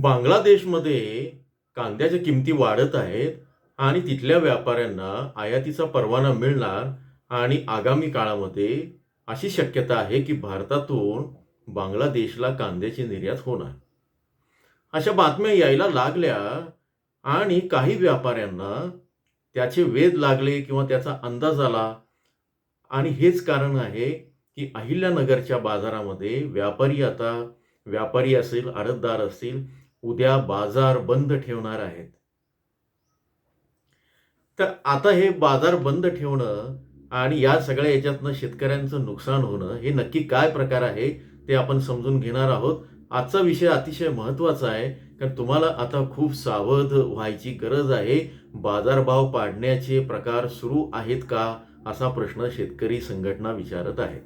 बांगलादेशमध्ये कांद्याच्या किमती वाढत आहेत आणि तिथल्या व्यापाऱ्यांना आयातीचा परवाना मिळणार आणि आगामी काळामध्ये अशी शक्यता आहे की भारतातून बांगलादेशला कांद्याची निर्यात होणार. अशा बातम्या यायला लागल्या आणि काही व्यापाऱ्यांना त्याचे वेध लागले किंवा त्याचा अंदाज आला. आणि हेच कारण आहे की अहिल्यानगरच्या बाजारामध्ये व्यापारी आता व्यापारी असेल आडतदार असतील उद्या बाजार बंद ठेवणार आहेत. तर आता हे बाजार बंद ठेवणं आणि या सगळ्या याच्यातनं शेतकऱ्यांचं नुकसान होणं हे नक्की काय प्रकार आहे ते आपण समजून घेणार आहोत. आजचा विषय अतिशय महत्त्वाचा आहे कारण तुम्हाला आता खूप सावध व्हायची गरज आहे. बाजारभाव पाडण्याचे प्रकार सुरू आहेत का असा प्रश्न शेतकरी संघटना विचारत आहेत.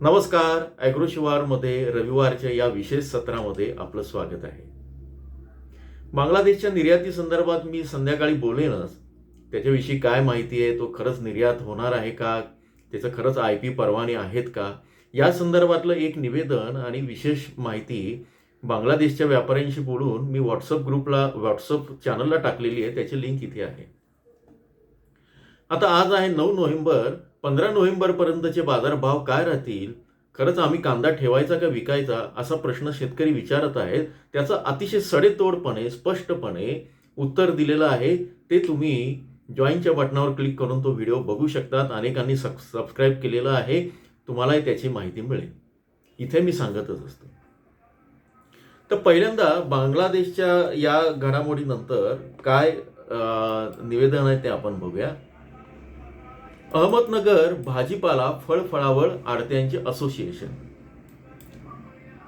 नमस्कार ॲग्रोशिवारमध्ये रविवारच्या या विशेष सत्रामध्ये आपलं स्वागत आहे. बांगलादेशच्या निर्याती संदर्भात मी संध्याकाळी बोलेनच. त्याच्याविषयी काय माहिती आहे? तो खरंच निर्यात होणार आहे का? त्याचं खरंच आय पी परवाने आहेत का? या संदर्भातलं एक निवेदन आणि विशेष माहिती बांगलादेशच्या व्यापाऱ्यांशी बोलून मी व्हॉट्सअप ग्रुपला व्हॉट्सअप चॅनलला टाकलेली आहे. त्याची लिंक इथे आहे. आता आज आहे नऊ नोव्हेंबर. पंधरा नोव्हेंबरपर्यंतचे बाजारभाव काय राहतील? खरंच आम्ही कांदा ठेवायचा का विकायचा असा प्रश्न शेतकरी विचारत आहेत त्याचं अतिशय सडेतोडपणे स्पष्टपणे उत्तर दिलेलं आहे. ते तुम्ही जॉईनच्या बटनावर क्लिक करून तो व्हिडिओ बघू शकतात. अनेकांनी सब सबस्क्राईब केलेला आहे. तुम्हालाही त्याची माहिती मिळेल. इथे मी सांगतच असतो. तर पहिल्यांदा बांगलादेशच्या या घडामोडीनंतर काय निवेदन आहे ते आपण बघूया. अहमदनगर भाजीपाला फळफळावळ आडत्यांचे असोसिएशन.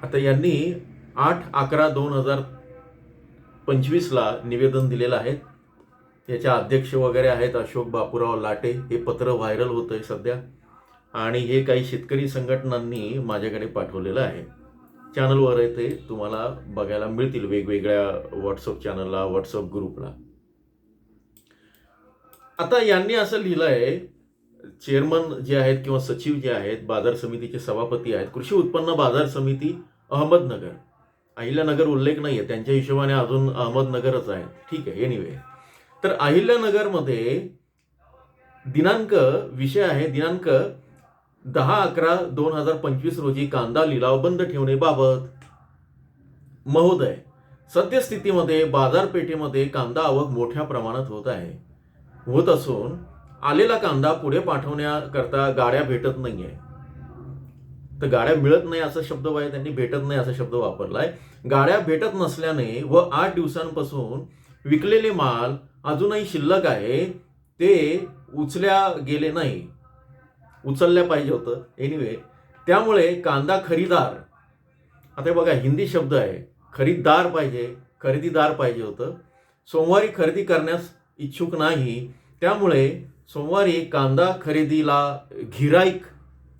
आता यांनी आठ अकरा दोन हजार पंचवीसला निवेदन दिलेलं आहे. याचे अध्यक्ष वगैरे आहेत अशोक बापूराव लाटे. हे पत्र व्हायरल होत आहे सध्या. आणि हे काही शेतकरी संघटनांनी माझ्याकडे पाठवलेलं आहे. चॅनलवर आहे ते. तुम्हाला बघायला मिळतील वेगवेगळ्या व्हॉट्सअप चॅनलला व्हॉट्सअप ग्रुपला. आता यांनी असं लिहिलं आहे चेअरमन जे आहेत किंवा सचिव जे आहेत बाजार समितीचे सभापती आहेत कृषी उत्पन्न बाजार समिती अहमदनगर. अहिल्यानगर उल्लेख नाही आहे त्यांच्या हिशोबाने अजून अहमदनगरच आहे. ठीक आहे एनिवे तर अहिल्यानगरमध्ये दिनांक विषय आहे दिनांक दहा अकरा दोन हजार पंचवीस रोजी कांदा लिलाव बंद ठेवणेबाबत महोदय सद्यस्थितीमध्ये बाजारपेठेमध्ये कांदा आवक मोठ्या प्रमाणात होत आहे. होत असून आलेला कांदा पुढे पाठवण्याकरता गाड्या भेटत नाहीये. तर गाड्या मिळत नाही असा शब्द आहे त्यांनी भेटत नाही असा शब्द वापरलाय. गाड्या भेटत नसल्याने व आठ दिवसांपासून विकलेले माल अजूनही शिल्लक आहे ते उचल्या गेले नाही. उचलल्या पाहिजे होतं. एनिवे त्यामुळे कांदा खरीदार आता हे बघा हिंदी शब्द आहे. खरीददार पाहिजे खरेदीदार पाहिजे होतं. सोमवारी खरेदी करण्यास इच्छुक नाही. त्यामुळे सोमवारी कांदा खरेदीला गिराईक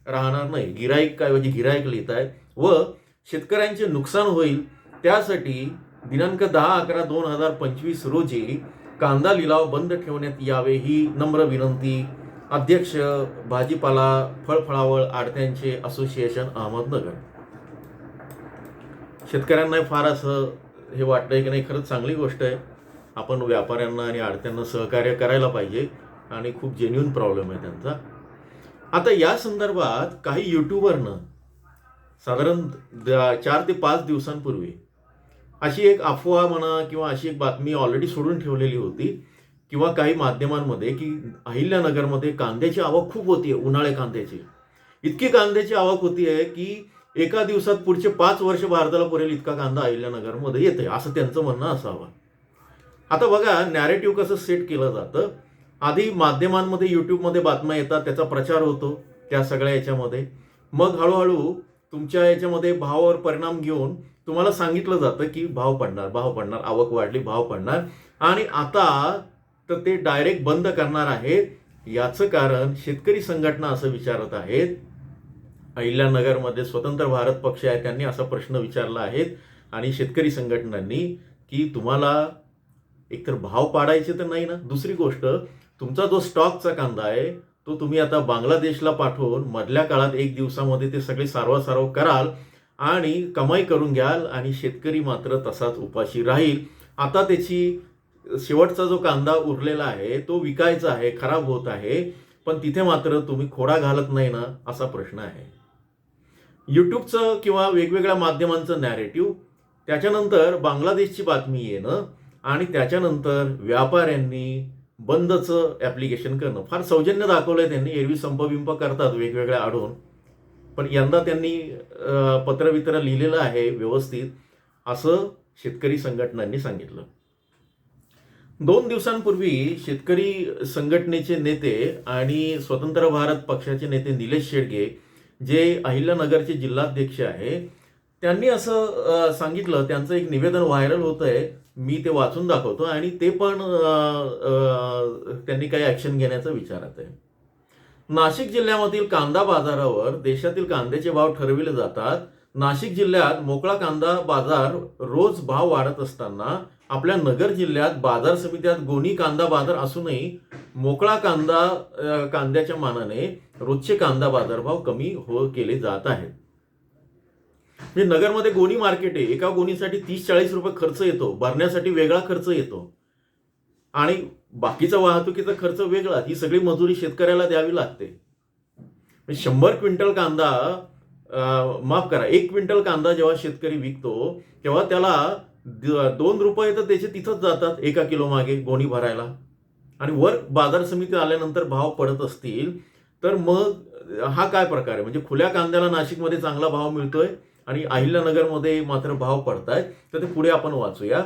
राहणार नाही. गिराईक ऐवजी म्हणजे गिराईक लिहित आहेत व शेतकऱ्यांचे नुकसान होईल त्यासाठी दिनांक दहा अकरा दोन हजार पंचवीस रोजी कांदा लिलाव बंद ठेवण्यात यावे ही नम्र विनंती. अध्यक्ष भाजीपाला फळफळावळ आडत्यांचे असोसिएशन अहमदनगर. शेतकऱ्यांना फार असं हे वाटतंय की नाही खरंच चांगली गोष्ट आहे. आपण व्यापाऱ्यांना आणि आडत्यांना सहकार्य करायला पाहिजे. आणि खूप जेन्युन प्रॉब्लेम आहे त्यांचा. आता या संदर्भात काही युट्यूबरनं साधारण द- चार ते पाच दिवसांपूर्वी अशी एक अफवा म्हणा किंवा अशी एक बातमी ऑलरेडी सोडून ठेवलेली होती किंवा काही माध्यमांमध्ये की अहिल्यानगरमध्ये कांद्याची आवक खूप होती आहे उन्हाळे कांद्याची. इतकी कांद्याची आवक होती आहे की एका दिवसात पुढचे पाच वर्ष भारताला पुरेल इतका कांदा अहिल्यानगरमध्ये येते असं त्यांचं म्हणणं असावं. आता बघा नॅरेटिव्ह कसं सेट केलं जातं? आधी माध्यमांमध्ये यूट्यूबमध्ये बातम्या येतात त्याचा प्रचार होतो त्या सगळ्या याच्यामध्ये. मग हळूहळू तुमच्या याच्यामध्ये भावावर परिणाम घेऊन तुम्हाला सांगितलं जातं की भाव पडणार भाव पडणार आवक वाढली भाव पडणार. आणि आता तर ते डायरेक्ट बंद करणार आहेत. याचं कारण शेतकरी संघटना असं विचारत आहेत. अहिल्यानगरमध्ये स्वतंत्र भारत पक्ष आहे त्यांनी असा प्रश्न विचारला आहे. आणि शेतकरी संघटनांनी की तुम्हाला एकतर भाव पाडायचे तर नाही ना? दुसरी गोष्ट तुमचा जो स्टॉकचा कांदा आहे तो तुम्ही आता बांगलादेशला पाठवून मधल्या काळात एक दिवसामध्ये ते सगळे सारवासारव कराल आणि कमाई करून घ्याल आणि शेतकरी मात्र तसाच उपाशी राहील. आता त्याची शेवटचा जो कांदा उरलेला आहे तो विकायचा आहे खराब होत आहे पण तिथे मात्र तुम्ही खोडा घालत नाही ना असा प्रश्न आहे. युट्यूबचं किंवा वेगवेगळ्या माध्यमांचं नॅरेटिव्ह त्याच्यानंतर बांगलादेशची बातमी येणं आणि त्याच्यानंतर व्यापाऱ्यांनी बंदचं ॲप्लिकेशन करणं. फार सौजन्य दाखवलंय त्यांनी. एरवी संपबिंप करतात वेगवेगळ्या आढळून पण यंदा त्यांनी पत्रवितर पत्रवित्र लिहिलेलं आहे व्यवस्थित असं शेतकरी संघटनांनी सांगितलं. दोन दिवसांपूर्वी शेतकरी संघटनेचे नेते आणि स्वतंत्र भारत पक्षाचे नेते निलेश शेडगे जे अहिल्यानगरचे जिल्हाध्यक्ष आहे त्यांनी असं सांगितलं. त्यांचं एक निवेदन व्हायरल होतं आहे मी ते वाचून दाखवतो आणि ते पण त्यांनी काही ॲक्शन घेण्याचा विचारात आहे. नाशिक जिल्ह्यामधील कांदा बाजारावर देशातील कांद्याचे भाव ठरविले जातात. नाशिक जिल्ह्यात मोकळा कांदा बाजार रोज भाव वाढत असताना आपल्या नगर जिल्ह्यात बाजार समित्यात गोणी कांदा बाजार असूनही मोकळा कांदा कांद्याच्या मानाने रोजचे कांदा बाजारभाव कमी हो केले जात आहेत. म्हणजे नगरमध्ये गोणी मार्केट आहे एका गोणीसाठी तीस चाळीस रुपये खर्च येतो भरण्यासाठी वेगळा खर्च येतो. आणि बाकीचा वाहतुकीचा खर्च वेगळा ही सगळी मजुरी शेतकऱ्याला द्यावी लागते. म्हणजे शंभर क्विंटल कांदा माफ करा एक क्विंटल कांदा जेव्हा शेतकरी विकतो तेव्हा त्याला दोन रुपये तर त्याचे तिथंच जातात एका किलो मागे गोणी भरायला. आणि वर बाजार समिती आल्यानंतर भाव पडत असतील तर मग हा काय प्रकार आहे? म्हणजे खुल्या कांद्याला नाशिकमध्ये चांगला भाव मिळतोय आणि अहिल्यानगरमध्ये मात्र भाव पडतायत. तर ते पुढे आपण वाचूया.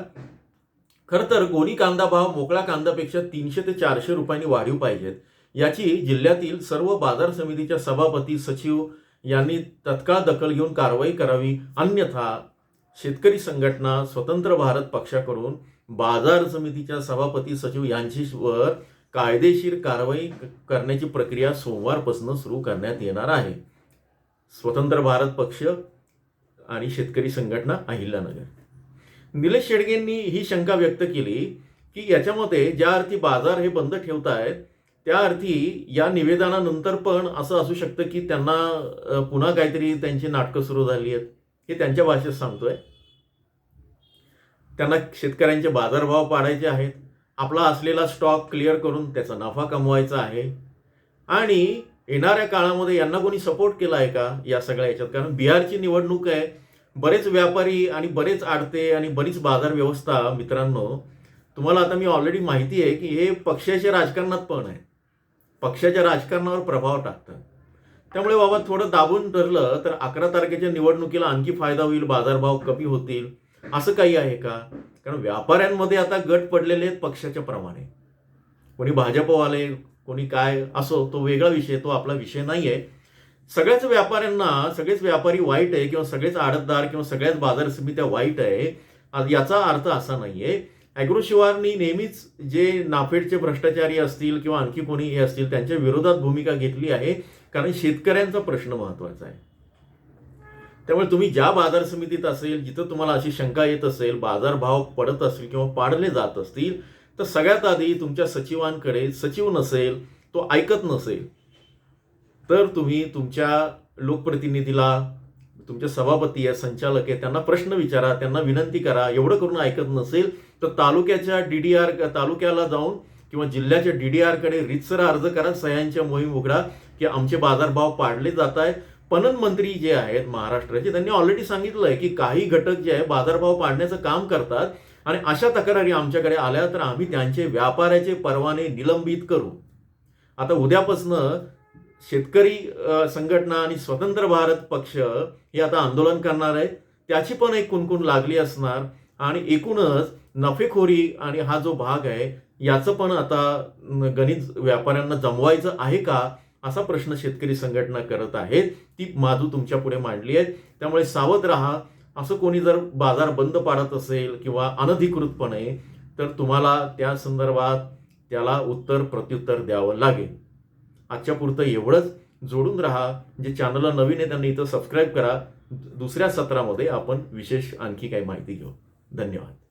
खरं तर गोणी कांदा भाव मोकळा कांद्यापेक्षा तीनशे ते चारशे रुपयांनी वाढीव पाहिजेत. याची जिल्ह्यातील सर्व बाजार समितीच्या सभापती सचिव यांनी तत्काळ दखल घेऊन कारवाई करावी. अन्यथा शेतकरी संघटना स्वतंत्र भारत पक्षाकडून बाजार समितीच्या सभापती सचिव यांच्यावर कायदेशीर कारवाई करण्याची प्रक्रिया सोमवारपासून सुरू करण्यात येणार आहे. स्वतंत्र भारत पक्ष आणि शेतकरी संघटना अहिल्यानगर. निलेश शेडगेंनी ही शंका व्यक्त केली की याच्यामध्ये ज्या अर्थी बाजार हे बंद ठेवतायत त्या अर्थी या निवेदनानंतर पण असं असू शकतं की त्यांना पुन्हा काहीतरी त्यांची नाटकं सुरू झाली आहेत हे त्यांच्या भाषेत सांगतोय. त्यांना शेतकऱ्यांचे बाजारभाव पाडायचे आहेत आपला असलेला स्टॉक क्लिअर करून त्याचा नफा कमवायचा आहे आणि येणाऱ्या काळामध्ये यांना कोणी सपोर्ट केला आहे का या सगळ्या याच्यात? कारण बिहारची निवडणूक आहे बरेच व्यापारी आणि बरेच आडते आणि बरीच बाजार व्यवस्था मित्रांनो तुम्हाला आता मी ऑलरेडी माहिती आहे की हे पक्षाच्या राजकारणात पण आहे. पक्षाच्या राजकारणावर प्रभाव टाकतं. त्यामुळे बाबा थोडं दाबून धरलं तर अकरा तारखेच्या निवडणुकीला आणखी फायदा होईल बाजारभाव कमी होतील असं काही आहे का? कारण व्यापाऱ्यांमध्ये आता गट पडलेले आहेत पक्षाच्या प्रमाणे. कोणी भाजपवाले कोणी काय असो तो वेगळा विषय तो आपला विषय नाही आहे सगळ्याच व्यापाऱ्यांना सगळेच व्यापारी वाईट आहे किंवा सगळेच आडतदार किंवा सगळ्याच बाजार समित्या वाईट आहे याचा अर्थ असा नाहीये. अॅग्रो शिवारनी नेहमीच जे नाफेडचे भ्रष्टाचारी असतील किंवा आणखी कोणी हे असतील त्यांच्या विरोधात भूमिका घेतली आहे कारण शेतकऱ्यांचा प्रश्न महत्त्वाचा आहे. त्यामुळे तुम्ही ज्या बाजार समितीत असेल जिथं तुम्हाला अशी शंका येत असेल बाजारभाव पडत असतील किंवा पाडले जात असतील तर सगळ्यात आधी तुमच्या सचिवांकडे सचिव नसेल तो ऐकत नसेल तर तुम्ही तुमच्या लोकप्रतिनिधीला तुमच्या सभापती आहे संचालक आहे त्यांना प्रश्न विचारा त्यांना विनंती करा एवढं करून ऐकत नसेल तर तालुक्याच्या डी डी आर तालुक्याला जाऊन किंवा जिल्ह्याच्या डी डी आरकडे रितसर अर्ज करा सह्यांच्या मोहीम उघडा की आमचे बाजारभाव पाडले जात आहेत. पणन मंत्री जे आहेत महाराष्ट्राचे त्यांनी ऑलरेडी सांगितलं आहे की काही घटक जे आहे बाजारभाव पाडण्याचं काम करतात आणि अशा तक्रारी आमच्याकडे आल्या तर आम्ही त्यांचे व्यापाराचे परवाने निलंबित करू. आता उद्यापासनं शेतकरी संघटना आणि स्वतंत्र भारत पक्ष हे आता आंदोलन करणार आहे. त्याची पण एक कुणकुण लागली असणार आणि एकूणच नफेखोरी आणि हा जो भाग आहे याचं पण आता गणित व्यापाऱ्यांना जमवायचं आहे का असा प्रश्न शेतकरी संघटना करत आहेत. ती माधू तुमच्यापुढे मांडली आहे त्यामुळे सावध राहा. असं कोणी जर बाजार बंद पाडत असेल किंवा अनधिकृतपणे तर तुम्हाला त्या संदर्भात त्याला उत्तर प्रत्युत्तर द्यावं लागेल. आजच्या पुरतं एवढंच. जोडून राहा. जे चॅनलला नवीन आहे त्यांनी इथं सबस्क्राईब करा. दुसऱ्या सत्रामध्ये आपण विशेष आणखी काही माहिती घेऊ. धन्यवाद.